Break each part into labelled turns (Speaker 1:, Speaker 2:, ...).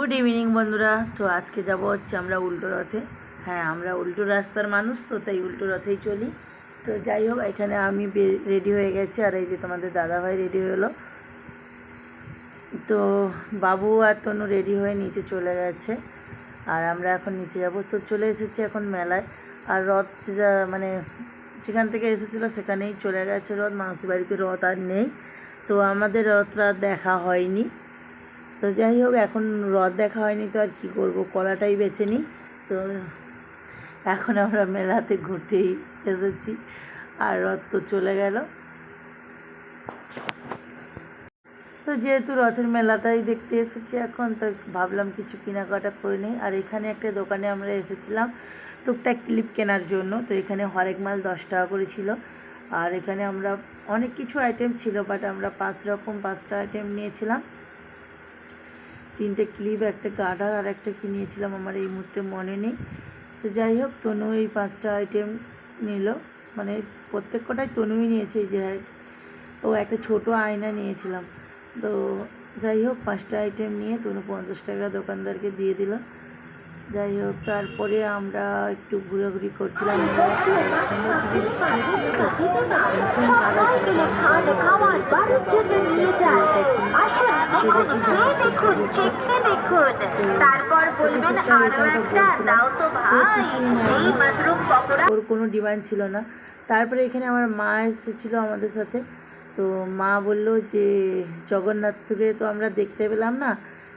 Speaker 1: Good evening বন্ধুরা। তো আজকে যাব হচ্ছে আমরা উল্টো রথে। হ্যাঁ আমরা উল্টো রাস্তার মানুষ, তো তাই উল্টো রথেই চলি। তো যাই হোক, এখানে আমি রেডি হয়ে গেছি, আর এই যে তোমাদের দাদাভাই রেডি হলো তো বাবু আর তনু রেডি হয়ে নিচে চলে গেছে, আর আমরা এখন নিচে যাব। তো চলে এসেছি এখন মেলায়, আর রথ যা মানে যেখান থেকে এসেছিল সেখানেই চলে গেছে রথ। মাসি বাড়িতে রথ আর নেই। তো আমাদের রথটা দেখা হয়নি। তো যাই হোক, এখন রথ দেখা হয়নি তো আর কী করব? কলাটাই বেছে নিই। তো এখন আমরা মেলাতে ঘুরতেই এসেছি। আর রথ তো চলে গেল। তো যেহেতু রথের মেলাটাই দেখতে এসেছি এখন, তো ভাবলাম কিছু কেনাকাটা করে নিই। আর এখানে একটা দোকানে আমরা এসেছিলাম টুকটাক ক্লিপ কেনার জন্য। তো এখানে হরেক মাল দশ টাকা করে ছিল। আর এখানে আমরা অনেক কিছু আইটেম ছিল বাট আমরা পাঁচ রকম পাঁচটা আইটেম নিয়েছিলাম। তিনটে ক্লিপ একটা গার্ডার আর একটা কিনেছিলাম, আমার এই মুহূর্তে মনে নেই। তো যাই হোক, তনু এই পাঁচটা আইটেম নিল। মানে প্রত্যেক কটাই তনুই নিয়েছে এই যে, ও একটা ছোট আয়না নিয়েছিলাম। তো যাই হোক, পাঁচটা আইটেম নিয়ে তনু পঞ্চাশ টাকা দোকানদারকে দিয়ে দিল। যাই হোক তারপরে আমরা একটু ঘোরাঘুরি করছিলাম। ওর কোনো ডিমান্ড ছিল না। তারপরে এখানে আমার মা এসেছিল আমাদের সাথে। তো মা বলল যে জগন্নাথ থেকে তো আমরা দেখতে পেলাম না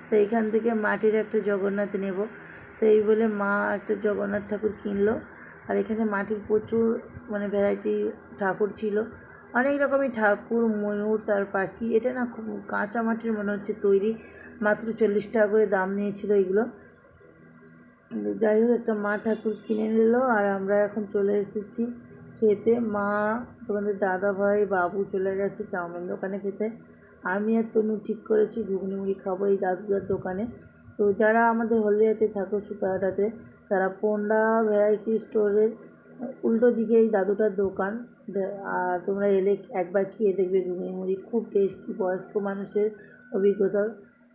Speaker 1: তো এখান থেকে মাটির একটা জগন্নাথ নেব। তো এই বলে মা একটা জগন্নাথ ঠাকুর কিনলো। আর এখানে মাটির প্রচুর মানে ভ্যারাইটি ঠাকুর ছিল। অনেক রকমই ঠাকুর, ময়ূর, তার পাখি। এটা না খুব কাঁচা মাটির মনে হচ্ছে তৈরি। মাত্র চল্লিশ টাকা করে দাম নিয়েছিল এগুলো। যাই হোক, একটা মা ঠাকুর কিনে নিল আর আমরা এখন চলে এসেছি খেতে। মা, তোমাদের দাদা ভাই, বাবু চলে গেছে চাউমিন দোকানে খেতে। আমি আর তনু ঠিক করেছি, ঘুগনি মুড়ি খাব এই দাদুদার দোকানে। তো যারা আমাদের হলদিয়াতে থাকো সুতাহাটাতে তারা পন্ডা ভ্যারাইটি স্টোরের উল্টো দিকে এই দাদুটার দোকান। আর তোমরা এলে একবার খেয়ে দেখবে ঘুগনি মুড়ি খুব টেস্টি বয়স্ক মানুষের অভিজ্ঞতা।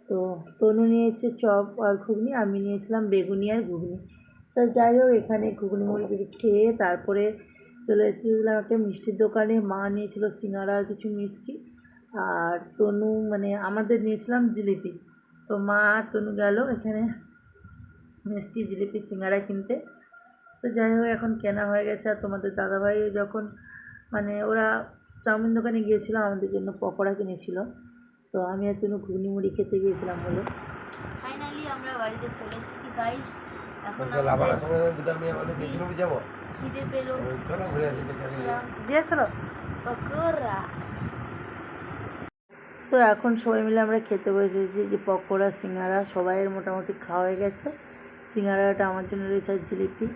Speaker 1: তো তনু নিয়েছে চপ আর ঘুগনি, আমি নিয়েছিলাম বেগুনি আর ঘুগনি। তো যাই হোক, এখানে ঘুগনি মুড়িগুলি খেয়ে তারপরে চলে এসেছিলাম একটা মিষ্টির দোকানে। মা নিয়েছিল সিঙ্গারা আর কিছু মিষ্টি। আর তনু মানে আমাদের নিয়েছিলাম জিলিপি। তো মা তনু গেল এখানে মিষ্টি জিলিপি সিঙ্গারা কিনতে। তো যাই হোক এখন কেনা হয়ে গেছে। আর তোমাদের দাদাভাইও যখন মানে ওরা চাউমিন দোকানে গিয়েছিল আমাদের জন্য পকোড়া কিনেছিল। তো আমি আর তনু ঘুগনি মুড়ি খেতে গিয়েছিলাম বলে।
Speaker 2: ফাইনালি আমরা বাড়িতে চলে এসেছি গাইস এখন
Speaker 3: আবার সঙ্গে বিকাল নিয়ে বলে বেগুনি যাব।
Speaker 2: খিদে পেল।
Speaker 3: চলো ঘুরে আসি দেখে
Speaker 2: পকোড়া।
Speaker 1: তো এখন সবাই মিলে আমরা খেতে বসেছি যে পকোড়া, সিঙ্গারা, সবাইয়ের মোটামুটি খাওয়া হয়ে গেছে। সিঙ্গারাটা আমার জন্য রয়েছে আর জিলিপি।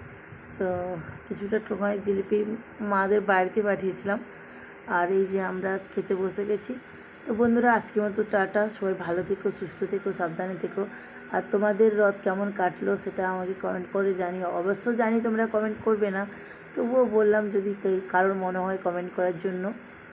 Speaker 1: তো কিছুটা টোকাই জিলিপি মাদের বাড়িতে পাঠিয়েছিলাম। আর এই যে আমরা খেতে বসে গেছি। তো বন্ধুরা, আজকের মতো টাটা। সবাই ভালো থেকো, সুস্থ থেকো, সাবধানে থেকো। আর তোমাদের রথ কেমন কাটলো সেটা আমাকে কমেন্ট করে জানিও। অবশ্য জানি তোমরা কমেন্ট করবে না। তবুও বললাম যদি কারোর মনে হয় কমেন্ট করার জন্য।